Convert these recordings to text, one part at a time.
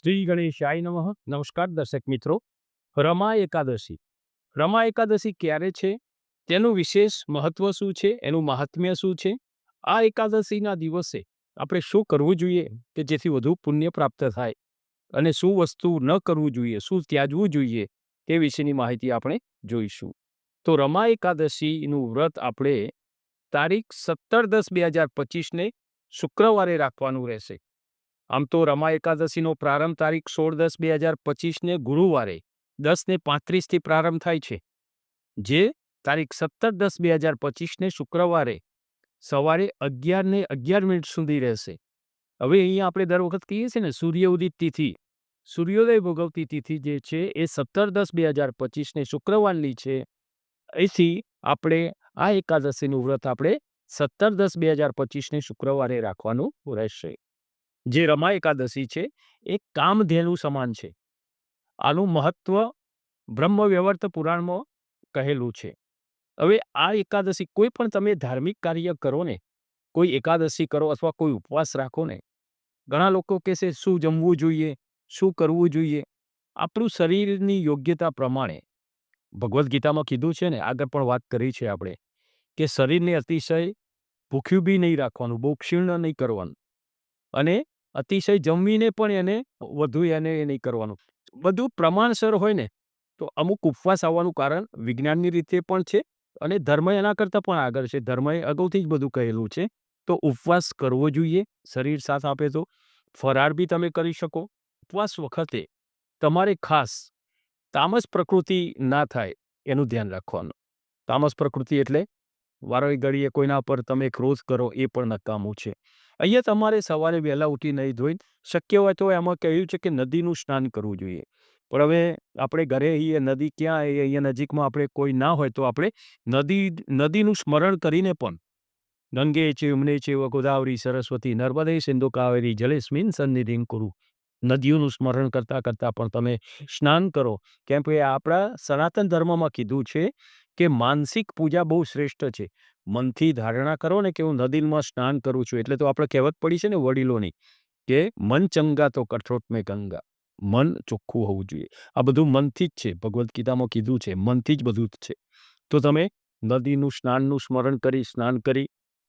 શ્રી ગણેશાય નમઃ. નમસ્કાર દર્શક મિત્રો, રમા એકાદશી. રમા એકાદશી ક્યારે છે? તેનું વિશેષ મહત્વ શું છે? એનું મહાત્મ્ય શું છે? આ એકાદશીના દિવસે આપણે શું કરવું જોઈએ કે જેથી વધુ પુણ્ય પ્રાપ્ત થાય? અને શું વસ્તુ ન કરવું જોઈએ? શું ત્યાજવું જોઈએ? તે વિશેની માહિતી આપણે જોઈશું. તો રમા એકાદશીનું વ્રત આપણે તારીખ સત્તર દસ બે હજાર પચીસને શુક્રવારે રાખવાનું રહેશે. આમ તો રમા એકાદશીનો પ્રારંભ તારીખ સોળ દસ બે હજાર પચીસને ગુરુવારે દસને પાંત્રીસથી પ્રારંભ થાય છે. જે તારીખ સત્તર દસ બે હજાર પચીસને શુક્રવારે સવારે અગિયારને અગિયાર મિનિટ સુધી રહેશે. હવે અહીંયા આપણે દર વખત કહીએ છીએ ને, સૂર્ય ઉદિત તિથિ. સૂર્યોદય ભોગવતી તિથિ જે છે એ સત્તર દસ બે હજાર પચીસને શુક્રવારની છે. એથી આપણે આ એકાદશીનું વ્રત આપણે સત્તર દસ બે હજાર પચીસને શુક્રવારે રાખવાનું રહેશે. જે રમા એકાદશી છે, એ કામધેનુ સમાન છે. આનું મહત્વ બ્રહ્મવ્યવર્ત પુરાણમાં કહેલું છે. હવે આ એકાદશી કોઈ પણ તમે ધાર્મિક કાર્ય કરો ને, કોઈ એકાદશી કરો અથવા કોઈ ઉપવાસ રાખો ને, ઘણા લોકો કહેશે શું જમવું જોઈએ, શું કરવું જોઈએ? આપણું શરીરની યોગ્યતા પ્રમાણે. ભગવદ્ ગીતામાં કીધું છે ને, આગળ પણ વાત કરી છે આપણે, કે શરીરને અતિશય ભૂખ્યું બી નહીં રાખવાનું, બહુ ક્ષીણ નહીં કરવાનું. અને અતિશય જમીને પણ એને વધુ એને એ નહીં કરવાનું. બધું પ્રમાણસર હોય ને, તો અમુક ઉપવાસ આવવાનું કારણ વિજ્ઞાનની રીતે પણ છે અને ધર્મ એના કરતાં પણ આગળ છે. ધર્મએ અગાઉથી જ બધું કહેલું છે. તો ઉપવાસ કરવો જોઈએ, શરીર સાથ આપે તો. ફરાર બી તમે કરી શકો. ઉપવાસ વખતે તમારે ખાસ તામસ પ્રકૃતિ ના થાય એનું ધ્યાન રાખવાનું. તામસ પ્રકૃતિ એટલે વારોય ઘડીએ કોઈના પર તમે ક્રોધ કરો એ પણ નકામું છે. અહીંયા તમારે સવારે વહેલા ઉઠી નહીં ધોઈને શક્ય હોય તો એમાં કહ્યું છે કે નદીનું સ્નાન કરવું જોઈએ. પણ હવે આપણે ઘરે અહીંયા નદી ક્યાં એ અહીંયા નજીકમાં આપણે કોઈ ના હોય તો આપણે નદી, નદીનું સ્મરણ કરીને પણ. ગંગે છે ઉમને છે ગોદાવરી સરસ્વતી, નર્મદે, સિંધુ, કાવેરી જલેસ્મિન સન્નિધિં કરું. નદીઓનું સ્મરણ કરતાં કરતાં પણ તમે સ્નાન કરો. કેમ કે આપણા સનાતન ધર્મમાં કીધું છે કે માનસિક પૂજા બહુ શ્રેષ્ઠ છે. મનથી ધારણા કરો ને કે હું નદીમાં સ્નાન કરું છું. એટલે તો આપણે કહેવત પડી છે ને વડીલોની કે મન ચંગા તો કઠોટ મેં ગંગા. મન ચોખ્ખું હોવું જોઈએ. આ બધું મનથી જ છે. ભગવદ્ ગીતામાં કીધું છે મનથી જ બધું જ છે. તો તમે નદીનું સ્નાનનું સ્મરણ કરી, સ્નાન કરી,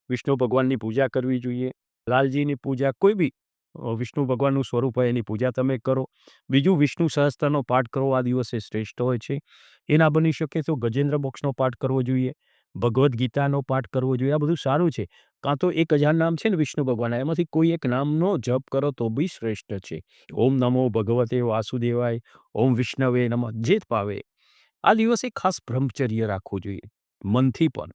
વિષ્ણુ ભગવાનની પૂજા કરવી જોઈએ, લાલજીની પૂજા, કોઈ બી વિષ્ણુ ભગવાનનું સ્વરૂપ હોય એની પૂજા તમે કરો. બીજું વિષ્ણુ સહસ્ત્રનો પાઠ કરો, આ દિવસે શ્રેષ્ઠ હોય છે. એ ના બની શકે તો ગજેન્દ્ર મોક્ષનો પાઠ કરવો જોઈએ, ભગવદ્ ગીતાનો પાઠ કરવો જોઈએ, આ બધું સારું છે. કાં તો એક હજાર નામ છે ને વિષ્ણુ ભગવાન એમાંથી કોઈ એક નામનો જપ કરો તો બી શ્રેષ્ઠ છે. ઓમ નમો ભગવતે વાસુદેવાય, ઓમ વિષ્ણવે નમ, જે પાવે આ દિવસે ખાસ બ્રહ્મચર્ય રાખવું જોઈએ, મનથી પણ.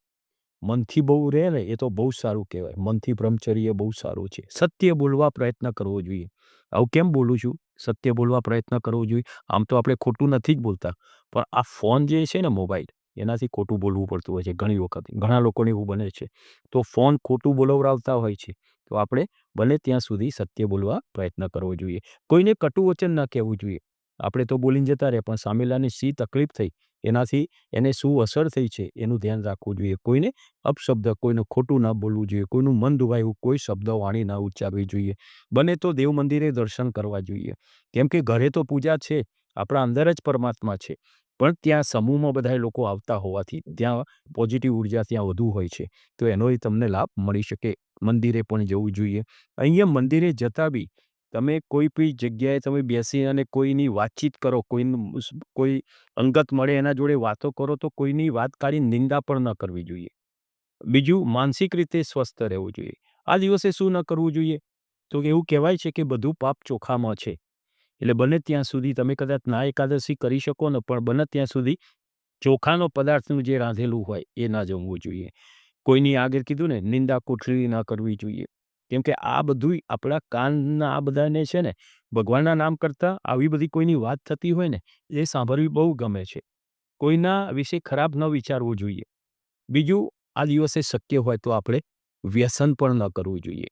મનથી બહુ રહે ને એ તો બહુ સારું કહેવાય. મનથી બ્રહ્મચર્ય બહુ સારું છે. સત્ય બોલવા પ્રયત્ન કરવો જોઈએ. આવું કેમ બોલું છું? સત્ય બોલવા પ્રયત્ન કરવો જોઈએ. આમ તો આપણે ખોટું નથી જ બોલતા. પણ આ ફોન જે છે ને મોબાઈલ, એનાથી ખોટું બોલવું પડતું હોય છે ઘણી વખત. ઘણા લોકોને એવું બને છે. તો ફોન ખોટું બોલવડાવતા હોય છે. તો આપણે બને ત્યાં સુધી સત્ય બોલવા પ્રયત્ન કરવો જોઈએ. કોઈને કટુ વચન ન કહેવું જોઈએ. આપણે તો બોલીને જતા રહે પણ સામેલાની શી તકલીફ થઈ. એનાથી એને શું અસર થઈ છે, એનું ધ્યાન રાખવું જોઈએ. કોઈને અપશબ્દ, કોઈને ખોટું ન બોલવું જોઈએ. કોઈનું મન દુભાયું કોઈ શબ્દ વાણી ના ઉચ્ચારવી જોઈએ. બને તો દેવ મંદિરે દર્શન કરવા જોઈએ. કેમ કે ઘરે તો પૂજા છે, આપણા અંદર જ પરમાત્મા છે. પણ ત્યાં સમૂહમાં બધા લોકો આવતા હોવાથી ત્યાં પોઝિટિવ ઊર્જા ત્યાં વધુ હોય છે. તો એનો તમને લાભ મળી શકે. મંદિરે પણ જવું જોઈએ. અહીંયા મંદિરે જતા બી તમે કોઈ બી જગ્યાએ તમે બેસી અને કોઈની વાતચીત કરો, કોઈનું કોઈ અંગત મળે એના જોડે વાતો કરો, તો કોઈની વાત કાઢી નિંદા પણ ન કરવી જોઈએ. બીજું, માનસિક રીતે સ્વસ્થ રહેવું જોઈએ. આ દિવસે શું ન કરવું જોઈએ? તો એવું કહેવાય છે કે બધું પાપ ચોખામાં છે. એટલે બને ત્યાં સુધી તમે કદાચ ના એકાદશી કરી શકો ને, પણ બને ત્યાં સુધી ચોખાનો પદાર્થનું જે રાંધેલું હોય એ ના જમવું જોઈએ. કોઈની આગળ કીધું ને, નિંદા કોઠરી ના કરવી જોઈએ. કેમ કે આ બધું આપણા કાનના આ બધાને છે ને, ભગવાનના નામ કરતાં આવી બધી કોઈની વાત થતી હોય ને, એ સાંભળવી બહુ ગમે છે. કોઈના વિશે ખરાબ ન વિચારવું જોઈએ. બીજું, આ દિવસે શક્ય હોય તો આપણે વ્યસન પણ ન કરવું જોઈએ.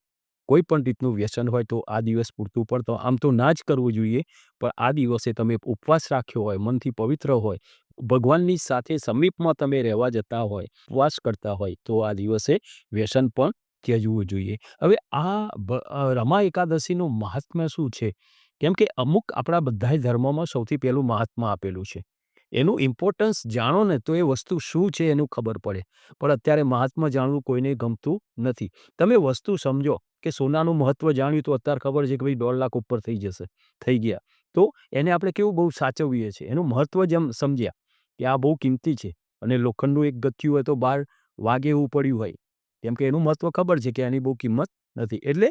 કોઈ પણ રીતનું વ્યસન હોય તો આ દિવસ પૂરતું પણ તો આમ તો ના જ કરવું જોઈએ, પણ આ દિવસે તમે ઉપવાસ રાખ્યો હોય, મનથી પવિત્ર હોય, ભગવાનની સાથે સમીપમાં તમે રહેવા જતા હોય, ઉપવાસ કરતા હોય, તો આ દિવસે વ્યસન પણ ત્યજવું જોઈએ. હવે આ રમા એકાદશીનું મહાત્મ્ય શું છે? કેમ કે અમુક આપણા બધાય ધર્મોમાં સૌથી પહેલું મહાત્મા આપેલું છે. એનું ઇમ્પોર્ટન્સ જાણો ને તો એ વસ્તુ શું છે એનું ખબર પડે. પણ અત્યારે મહાત્મા જાણવું કોઈને ગમતું નથી. તમે વસ્તુ સમજો કે સોનાનું મહત્વ જાણ્યું તો અત્યારે ખબર છે કે ભાઈ દોઢ લાખ ઉપર થઈ જશે, થઈ ગયા. તો એને આપણે કેવું બહુ સાચવીએ છીએ? એનું મહત્વ જેમ સમજ્યા કે આ બહુ કિંમતી છે અને લોખંડનું એક ગથ્યું હોય તો બાર વાગે એવું પડ્યું હોય. કેમ કે એનું મહત્વ ખબર છે કે એની બહુ કિંમત નથી. એટલે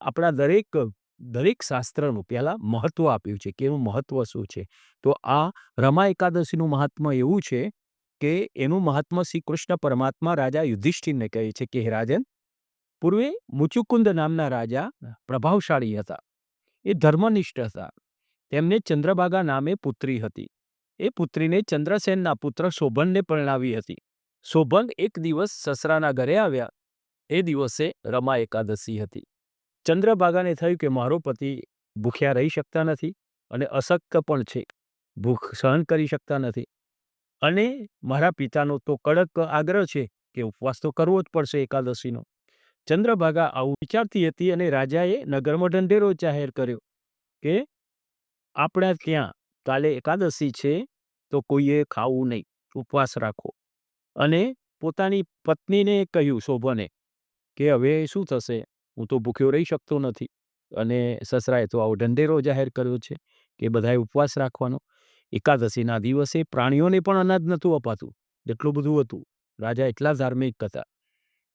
આપણા દરેક દરેક શાસ્ત્રનું પહેલાં મહત્વ આપ્યું છે કે એનું મહત્વ શું છે. તો આ રમા એકાદશીનું મહાત્મ્ય એવું છે કે એનું મહાત્મ્ય શ્રી કૃષ્ણ પરમાત્મા રાજા યુધિષ્ઠિરને કહે છે કે, હે રાજન, પૂર્વે મુચુકુંદ નામના રાજા પ્રભાવશાળી હતા. એ ધર્મનિષ્ઠ હતા. તેમને ચંદ્રભાગા નામે પુત્રી હતી. એ પુત્રીને ચંદ્રસેનના પુત્ર શોભનને પરણાવી હતી. શોભન એક દિવસ સસરાના ઘરે આવ્યા. એ દિવસે રમા એકાદશી હતી. ચંદ્રભાગાને થયું કે મારો પતિ ભૂખ્યા રહી શકતા નથી અને અશક્ત પણ છે. ભૂખ સહન કરી શકતા નથી. અને મારા પિતાનો તો કડક આગ્રહ છે કે ઉપવાસ તો કરવો જ પડશે એકાદશીનો. ચંદ્રભાગા આવું વિચારતી હતી અને રાજાએ નગરમાં ઢંઢેરો જાહેર કર્યો કે, આપણા ત્યાં કાલે એકાદશી છે તો કોઈએ ખાવું નહીં. ઉપવાસ રાખો. અને પોતાની પત્નીને કહ્યું શોભને કે, હવે શું થશે? હું તો ભૂખ્યો રહી શકતો નથી. અને સસરાએ તો આવો ઢંઢેરો જાહેર કર્યો છે કે, બધાએ ઉપવાસ રાખવાનો. એકાદશીના દિવસે પ્રાણીઓને પણ અનાજ નહોતું અપાતું. એટલું બધું હતું. રાજા એટલા ધાર્મિક હતા.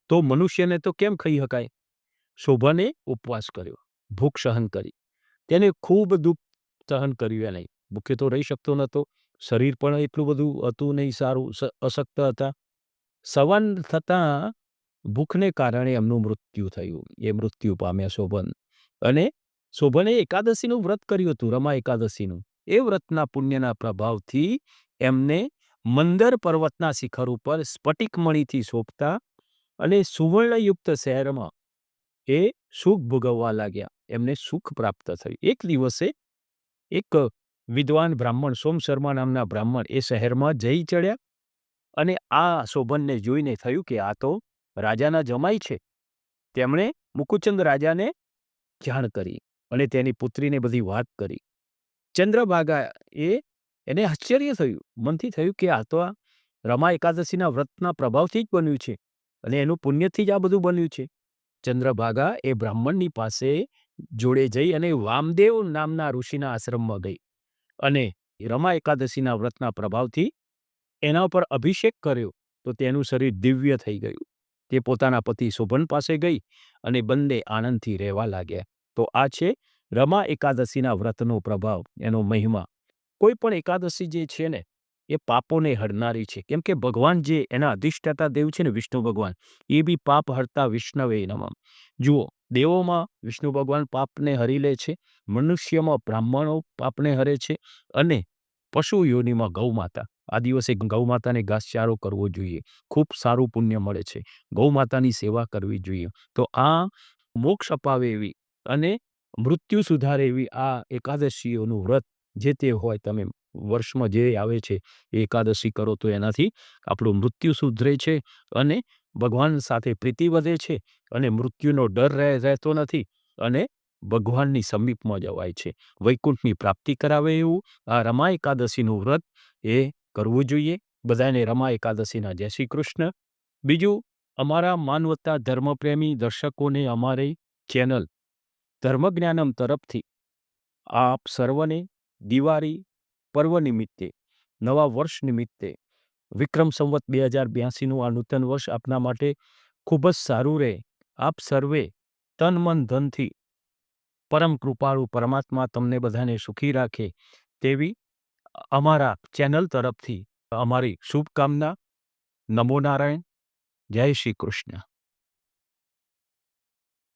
તો મનુષ્યને તો કેમ ખાઈ શકાય શોભાને ઉપવાસ કર્યો. ભૂખ સહન કરી. તેને ખૂબ દુઃખ સહન કર્યું એને ભૂખે તો રહી શકતો નહોતો. શરીર પણ એટલું બધું હતું નહીં સારું અશક્ત હતા. સવાન થતાં ભૂખને કારણે એમનું મૃત્યુ થયું. એ મૃત્યુ પામ્યા શોભન. અને શોભને એકાદશીનું વ્રત કર્યું હતું, રમા એકાદશીનું. એ વ્રતના પુણ્યના પ્રભાવથી એમને મંદર પર્વતના શિખર ઉપર સ્ફટિકમણીથી શોભતા અને સુવર્ણયુક્ત શહેરમાં એ સુખ ભોગવવા લાગ્યા. એમને સુખ પ્રાપ્ત થયું. એક દિવસે એક વિદ્વાન બ્રાહ્મણ, સોમ શર્મા નામના બ્રાહ્મણ એ શહેરમાં જઈ ચડ્યા અને આ શોભનને જોઈને થયું કે આ તો રાજાના જમાઈ છે. તેમણે મુકુચંદ રાજાને જાણ કરી અને તેની પુત્રીને બધી વાત કરી. ચંદ્રભાગા એ એને આશ્ચર્ય થયું, મનથી થયું કે આ તો આ રમા એકાદશીના વ્રતના પ્રભાવથી જ બન્યું છે અને એનું પુણ્યથી જ આ બધું બન્યું છે. ચંદ્રભાગા એ બ્રાહ્મણની પાસે જોડે જઈ અને વામદેવ નામના ઋષિના આશ્રમમાં ગઈ. અને રમા એકાદશીના વ્રતના પ્રભાવથી એના ઉપર અભિષેક કર્યો, તો તેનું શરીર દિવ્ય થઈ ગયું. તે પોતાના પતિ શોભન પાસે ગઈ અને બંને આનંદથી રહેવા લાગ્યા. તો આ છે રમા એકાદશીના વ્રતનો પ્રભાવ, એનો મહિમા. કોઈ પણ એકાદશી જે છે ને, એ પાપોને હરનારી છે. કેમ કે ભગવાન જે એના અધિષ્ઠાતા દેવ છે ને, વિષ્ણુ ભગવાન, એ બી પાપ હરતા વિષ્ણવે નમમ જુઓ દેવોમાં વિષ્ણુ ભગવાન પાપને હરી લે છે, મનુષ્યમાં બ્રાહ્મણો પાપને હરે છે અને પશુ યોનિમાં ગૌ માતા. આ દિવસે ગૌમાતાને ઘાસચારો કરવો જોઈએ. ખૂબ સારું પુણ્ય મળે છે. ગૌમાતાની સેવા કરવી જોઈએ. તો આ મોક્ષ અપાવે એવી અને મૃત્યુ સુધારે એવી આ એકાદશીઓનું વ્રત જે તે હોય તમે વર્ષમાં જે આવે છે એ એકાદશી કરો તો એનાથી આપણું મૃત્યુ સુધરે છે અને ભગવાન સાથે પ્રીતિ વધે છે અને મૃત્યુનો ડર રહેતો નથી અને ભગવાનની સમીપમાં જવાય છે. વૈકુંઠની પ્રાપ્તિ કરાવે એવું. આ રમા એકાદશીનું વ્રત એ કરવું જોઈએ. બધાને રમા એકાદશીના જય શ્રી કૃષ્ણ. બીજું, અમારા માનવતા ધર્મપ્રેમી દર્શકોને અમારી ચેનલ ધર્મજ્ઞાનમ તરફથી આપ સર્વને દિવાળી પર્વ નિમિત્તે, નવા વર્ષ નિમિત્તે વિક્રમ સંવત બે હજાર બ્યાસીનું આ નૂતન વર્ષ આપના માટે ખૂબ જ સારું રહે આપ સર્વે તન મન ધનથી પરમ કૃપાળુ પરમાત્મા તમને બધાને સુખી રાખે તેવી અમારા ચેનલ તરફથી અમારી શુભકામના. નમો નારાયણ. જય શ્રી કૃષ્ણ.